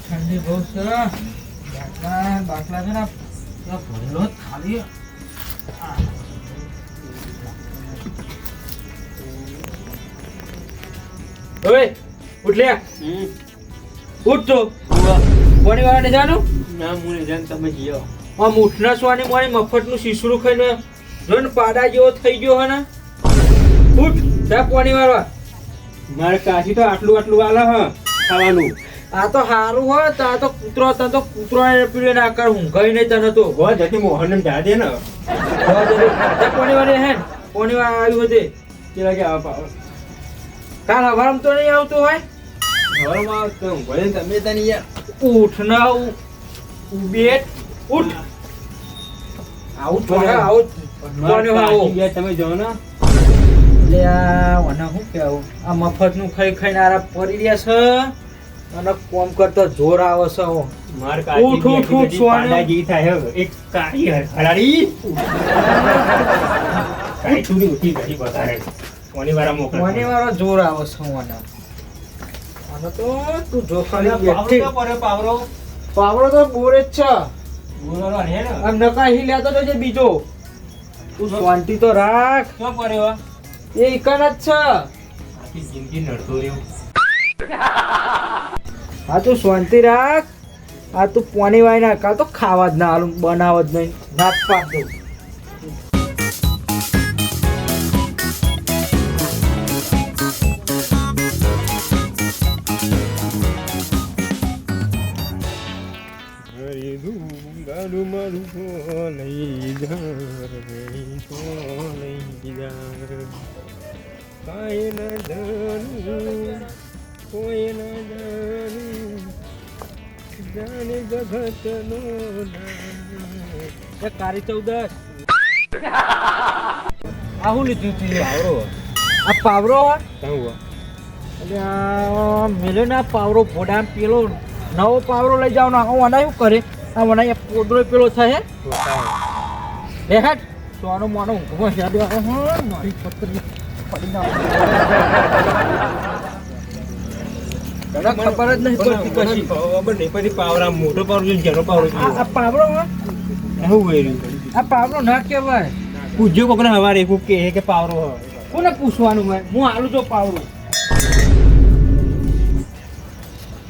ઠંડી બહુ છે. બાટલા બાટલા છે ને પેલા ભરેલો જ ખાલી. ઓય ઉઠ લે. ઉઠ તો. કોની વાળા જાનું ના મુને જાણ તમે જીઓ આમ ઉઠના સ્વાની મારી મફતનું શીશડું ખાઈને જો ને પાડા જેવો થઈ ગયો હે ને. ઉઠ જા કોની વાળવા મારે કાશી તો આટલું આટલું આલે હ ખાવાનું. આ તો હારું હોય તો આ તો કૂતરો તને તો કૂતરો પીડે ના કર ઊંઘાઈ નહીં તને તો. ગો જતી મોહન ને. જાદે ને જા કોની વાળે હે કોની વાળા આવ્યું હતી કેલા લાગે આવા કાલ હવારમ તો નહીં આવતું હોય? વરમ આવતો ભલે તમે તને યાર. ઉઠ ના ઉબેટ ઉઠ. આવું. થોડા આવું? તમે જાઓ ને. એટલે આ મને શું કહેવું? આ મફતનું ખાઈ ખાઈને આરા પડી રહ્યા છે. અને કોમ કરતો જોર આવે છે માર કાશી ઉઠ, ઉઠ, ઉઠ, સોનું. પાડાજી થાય એક કાળી હરાડી કાળી ચૂડી ઉઠી ગઈ વધારે કોની વાળા મોકલે જોર આવે છે મને. મને તો તું જો ખાલી પાવરો બેઠી. તો પડે પાવરો તો બોરે જ છે. બોલવાનો ને? આમ નકાહી લેતો જજે બીજો. તું શાંતિ તો રાખ. શું પડ્યો એ ઇકન જ છે. આખી જિંદગી નડતો રહ્યો. હા તું શાંતિ રાખ. આ તું પોની વાય ના કાલ તો ખાવા જ ના હાલું બનાવ જ નહીં. નાક પાડ દઉં. કોઈ ના જાણી જગત નો એ કારી ચૌદસ. આ હું લીધું તું? આવરો આ. પાવરો એટલે આ મેલ્યો ને પાવરો ભોડા પેલો નવો પાવરો લઈ જાવ ને હું આના શું કરે? આ મને પોદરો પેલો થાય હે? હેટ સોનો મોનો ઊંઘમાં છે આવે હા મારી પત્રી પડી ના તને ખબર જ નહીં પડતી કશી. ખબર નહીં પછી પાવરા મોટો પાવરો જોઈએ જેનો પાવરો આ પાવરો હે? એવું હોય આ પાવરો ના કહેવાય. પૂછજો કોકને હવારે કોક કહે કે પાવરો હોય. કોને પૂછવાનું મેં હું આલું તો પાવરો.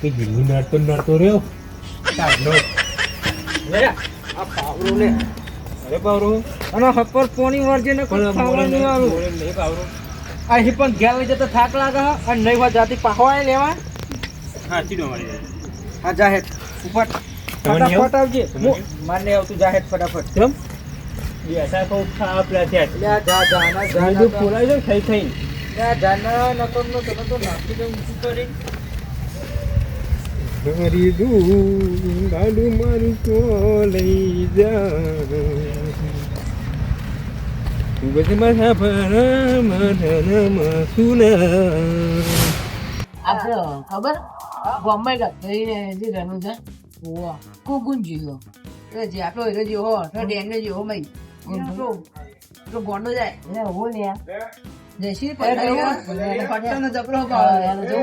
કે જીવી નડતો નડતો રહ્યો? કાઢલો લે આ પાવરો લે અરે પાવરો. અને હપર પોણી વળજે ને કોઈ ખાવાનું આલું. નહીં પાવરો. અહીં પણ ઘેર જતો થાક લાગે અને નહીં હોય જાતી પાહવાય લેવા હા જાહેર. ઉપર. ફટાફટ આવજે. મારને આવતું જાહેર ફટાફટ. કેમ? એ કહું ખા પેલા થયા લે જા જા ના જા બધું ફોલાઈ જાય થઈ થઈ. લે જા ના નકર નો તને તો નાખી દઉં ઊંચું કરી. હરી દૂ ગાડું મારું તો લઈ જા બસ માથા પર આપણે ખબર? ગમે ગઈ રનું છે ઓવા કુકુન જીવો એ જે આટલો હીરો જેવો હો તો ડેંગને જેવો મઈ તો તો ગોંડો જાય એને હું ને જયશ્રી પટ્ટાનો જપલો પાડો એને જો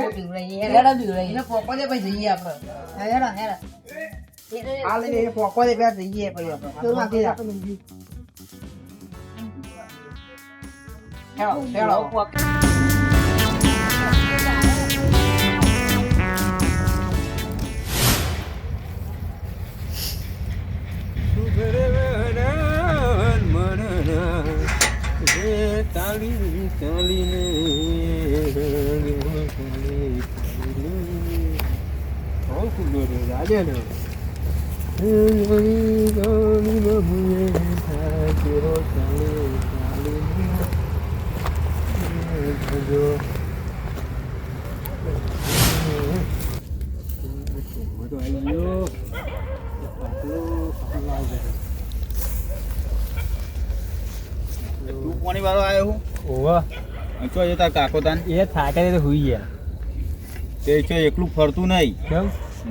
એડા બીવરાઈ એને પોકો દે પછી જઈએ આપણે હેડા હેડા આ લઈને પોકો દે પેલા જઈએ પછી આપણે હેડો હેડો તાળી ચાલીને રાજા ને તું કોની વાળો આવ્યો હું ઓવા ચો એ તાર કાકો તાન એ થાકે તો હુઈ ગયા. તે ચો એકલું ફરતું નહીં. કેમ?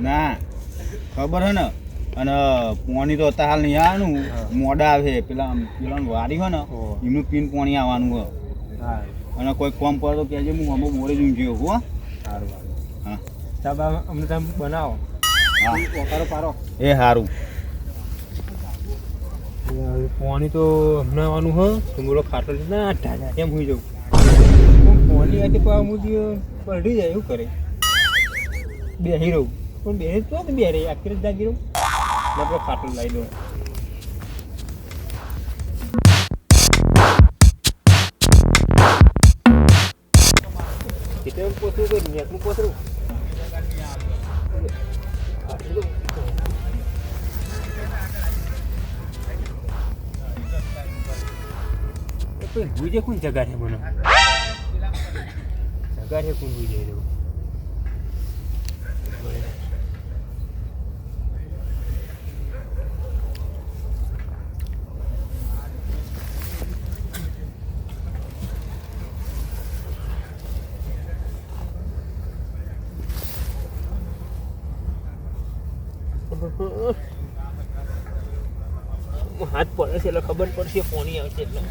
ના ખબર હે ને? અને પોણી તો અત્યારે હાલ નહીં આવવાનું મોડા આવે પેલા પેલા વારી હોય ને. એમનું પીન પોણી આવવાનું હોય હા. અને કોઈ કોમ પર તો કહેજે હું અમુક મોડે જ ઊંઘી હો. સારું હા. સાહેબ અમને તમે બનાવો. હા. પારો. એ સારું પાણી તો હમણાં આવવાનું હોય તો બોલો ખાટો છે. ના ટાટા કેમ હોઈ જવું? પણ પાણી આથી પાવા મુદી પલટી જાય એવું કરે? બેહી રહું પણ બે તો ને બે રે આખરે જ જાગી રહું. એટલે લઈ ખાટલો લાવી દઉં એટલે એમ પોસરું કે નેકનું પોસરું કોઈ ભૂજે કોણ જગા છે મને? જગા છે કોણ ભૂજે હાથ પડે છે એટલે ખબર પડશે પોણી આવશે એટલે.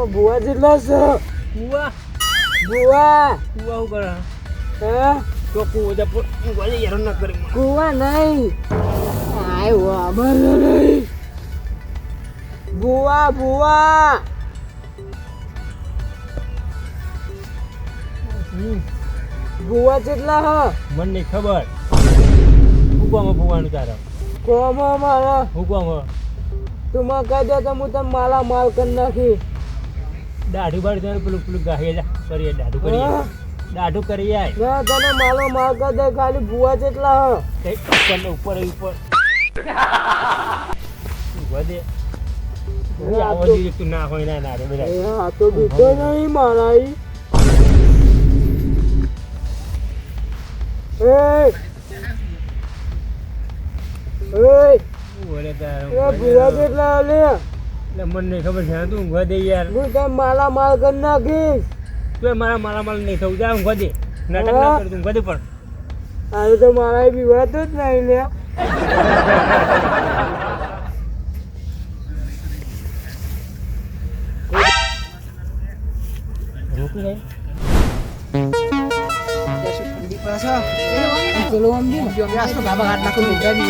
ગામમાં ભુવા જેટલા છે. કુવા ભુવા. કુવા શું કરે? હે? તો કુવો જ કુવા યાર ન કરી કુવા નહીં. આય વાબર નહીં ભુવા ભુવા. ભુવા જેટલા હ. મને ખબર? હુકવામાં ભુવાનું તારા. કોમ મારા. હુકવામાં? તું મને કહી દે તો હું તને માલા માલ કરી નાખી. દાઢું બાઢું પેલું પેલું ગાહી સોરી દાઢું કરી? દાઢું કરી આય. ના તને માલો માગ દે ખાલી ભૂવા જેટલા હ. ઉપર ઉપર ઉપર. ઊભા દે. ના હોય ના તો નહીં મારા એ! ભુવા જેટલા લે. એટલે મને નહીં ખબર છે. તું ઊંઘવા દે યાર. હું તો માલા માલ કર નાખીશ. તું મારા માલા માલ નહીં થવું. જા ઊંઘવા દે. નાટક ના કર તું ઊંઘવા દે પણ. આજે તો મારા બી વાત જ નહીં લે રોકી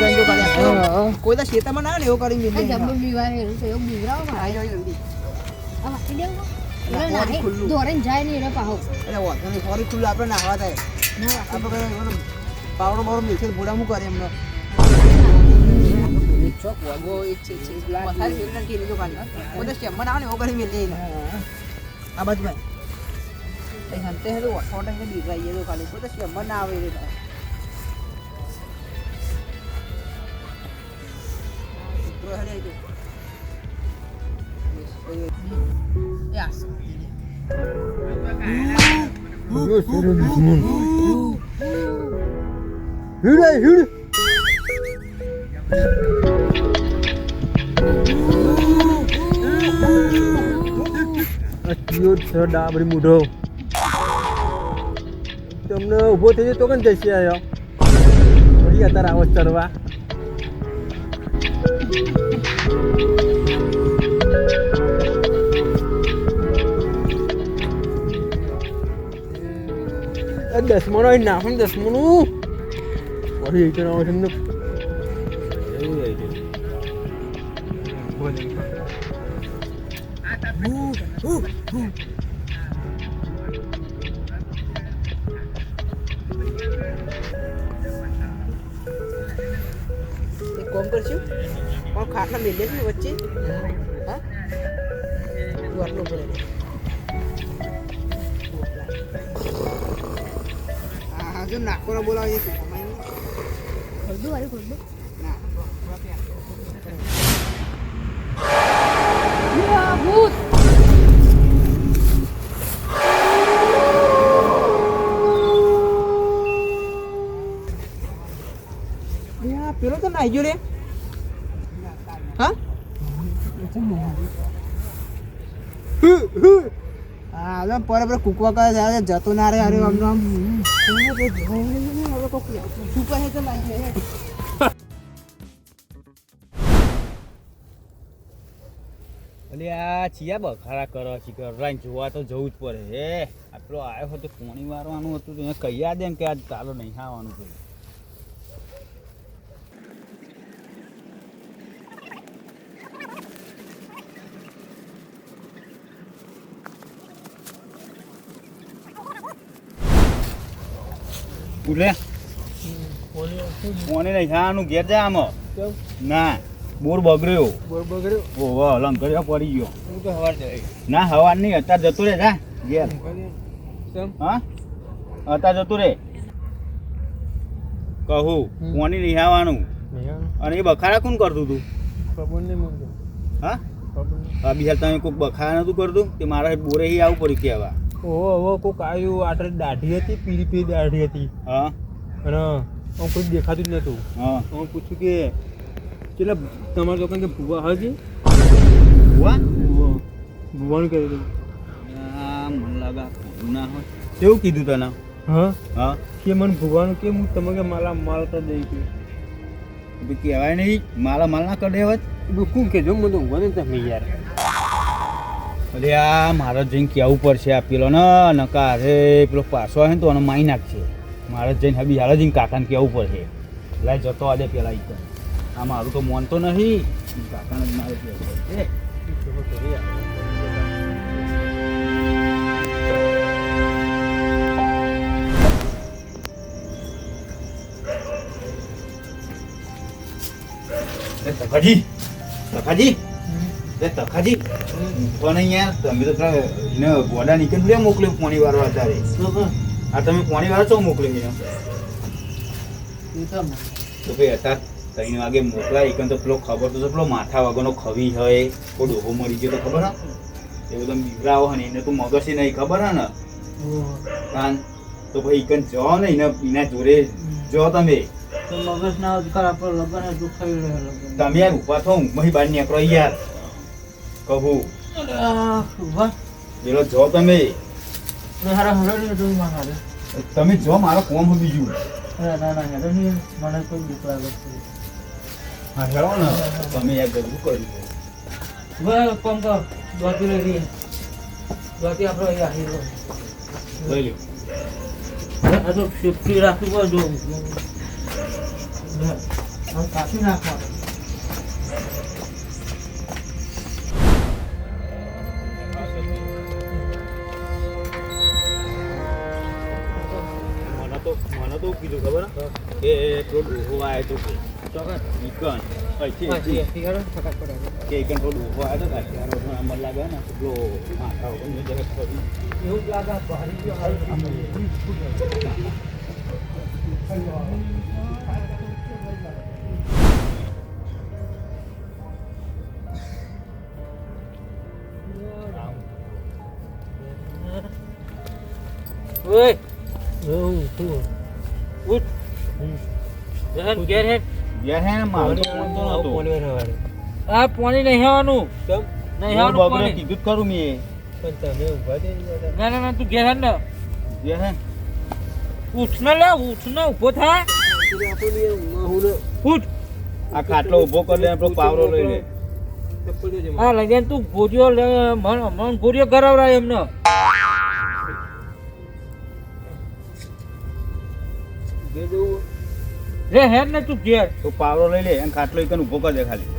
જાય કોઈ તો શેતામાં ના લેવો કરી મેલે ધોરણ જાય ને એને પાહો એટલે વાંધો નહીં ફરી ખુલ્લું આપણે નાહવા થાય આપણે પાવડો બાવડો મિલશે ભૂડા હું કરે એમને ચોક વાગો એક કે તો સ્ટેમમાં ના ને એવો કરી મેલે આ બાજુ ભાઈ. એ હંતે હે તો ઓઠો ઓઠો બીવાઈ તો ખાલી કોઈ તો ના આવે રે કૂતરો હેડે આઈ ગયો. યાસ ડાબરી મૂઢો તમને ઊભો થઈ જાય તો કન જશે આવ્યો વળી અત્યારે આવો ચડવા દસમાનો અહીં નાખો ને દસમાનું વળી રિટર્ન આવે છે એમને કોમ કરશું પણ ખાટલા મેલે છે વચ્ચે હા પડે જો નાકોરા બોલાવે તો ખોલદું વાળી ખોલદું યા, ભૂત પેલો તો નાઈ ગયો રે હા હવે પર પર કૂકવા કરે ત્યારે જતો ના રહે, અરે આમ આમ. અલે, આ ચિયા બખાડા કરો છી કરાઈને જોવા તો જવું જ પડે, હે. આટલો આવ્યો હતો પોણી મારવાનું હતું, તો એને દે કે આજ તારો નહીં આવવાનું ભાઈ ઉલે પોણી નહીં આવવાનું ઘેર જા આમાં. ના બોર બગડ્યો. બોર બગડ્યો? ઓહો લંગરિયા પડી ગયો. હું તો હવાર જાય. ના હવા નહીં અત્યારે જતું રે જા ઘેર. હા અત્યારે જતું રે. કહું. કોની નહીં આવવાનું? અને એ બખારા કોણ કરતું તું? ખબર નહીં મને હા? આ બીજા તમે કોઈક બખારા નતું કરતું કે મારે બોરે આવું પડ્યું કહેવા? ઓહો હવે કોક આવ્યું આટલે દાઢી હતી પીળી પીળી દાઢી હતી. હા. અને હું કોઈ દેખાતું જ નતું. હા. હું પૂછ્યું કે કેટલા તમારા દુકાન કે ભૂવા હજી ભૂવા? ભૂવાનું કહ્યું હતું મને લાગે ના હોય. કેવું કીધું તને? હા. હા? કે મને ભૂવાનું કે હું તમે મારા માલા માલ કરી દઈ કે. કહેવાય નહીં માલા માલ ના કરે દેવા શું કે મને તો ઊંઘવા નહીં તમે યાર. અરે આ મારે જઈને કહેવું પડશે આ પેલો ને નકા અરે પેલો પાછો આવે ને તો એને મારી નાખશે. મારે જઈને હબી હાલ જઈને કાકાને કહેવું પડશે. લાય જતો આજે પેલા એક આ મારું તો મોન તો નહીં. કાકાને મારે કહેવું પડશે. તખાજી પણ અહીંયા તમે તો પેલા એને ગોડા નીકળી લે મોકલ્યું પોણી વાળો અત્યારે. આ તમે પોણી વાળો છો મોકલ્યો એને તો ભાઈ અત્યારે ત્રણ વાગે મોકલાય એકન તો પેલો ખબર તો છે પેલો માથા વગરનો ખવી હોય કોઈ ડોહો મરી ગયો તો ખબર હા? એવું તમે બીવડાવો હોય ને એને તો મગજ નહીં ખબર હે ને? કાન તો ભાઈ એકન જો ને એને એના જોડે જો તમે. મગજ ના અધિકાર આપણે લગન ખાઈ તમે યાર ઊભા થો ઊંઘમાંથી બહાર નીકળો યાર. કહું પેલો જો તમે. તમે જો મારો કોમ બીજું ના ના હેડો નહીં મને કોઈ બીક લાગે હા ને. તમે યાર ગજવું કર્યું. ભાઈ કોમ કર. દોતી લઈ લઈએ. દોતી આપણે અહીંયા હીરો લઈ લ્યો. આ તો સેફટી રાખવી પડે જો. કાપી નાખવાનું. તો મને તો કીધું ખબર હે? કે પેલો ડોહો આવ્યો તો કે ચોકડ ઈકન અહીંથી પાછી અહીંથી. એસી હેડો ફટાફટ હેડો. કે ઈકન પેલો ડોહો આવ્યો તો કે અત્યારે મને આમ લાગે ને કે પેલો માથા વગરનો જરાક ખરી. એવું જ લાગે આ ભારી ગયો હાલ ઓય ઉઠ. જહન ઘેર હેડ યાર હે મારું તો કોણ તો નહોતું. આ પાણી નહીં આવવાનું નહીં આવવાનું પાણી. કીધું જ ખરું પણ તમે ઊભા થઈ ના ના ના તું ઘેર હેડ ને. યાર હે. ઉઠ ને લે ઉઠ ને ઊભો થા. ઉઠ. આ ખાટલો ઊભો કરી દે પેલો પાવરો લઈ લે. હા તું ભોજ્યો લે મન મન ભોજ્યો કરાવરાય એમને. રે હેર ને તું ઘેર તો પાવરો લઈ લે અને ખાટલો ઈકન ઊભો કર દે ખાલી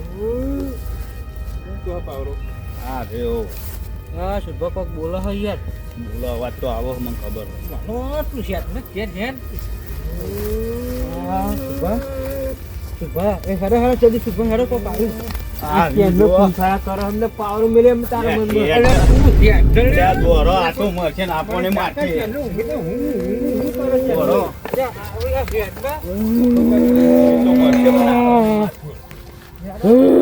પાવરો હા રે ઓ હા શુભ કોક બોલો હે યાર બોલો અવાજ તો આવો મને ખબર છે. માનો તું શેત ને ઘેર ઘેર હા શુભ શુભ એ હરે હરે જલ્દી શુભ હરે કોક આવ્યું આ. કરો અમને પાવર મળે એમ તારા મનમાં. તું ધ્યાન દોરો ને આપણને મારશે હું હું કરે છે Oh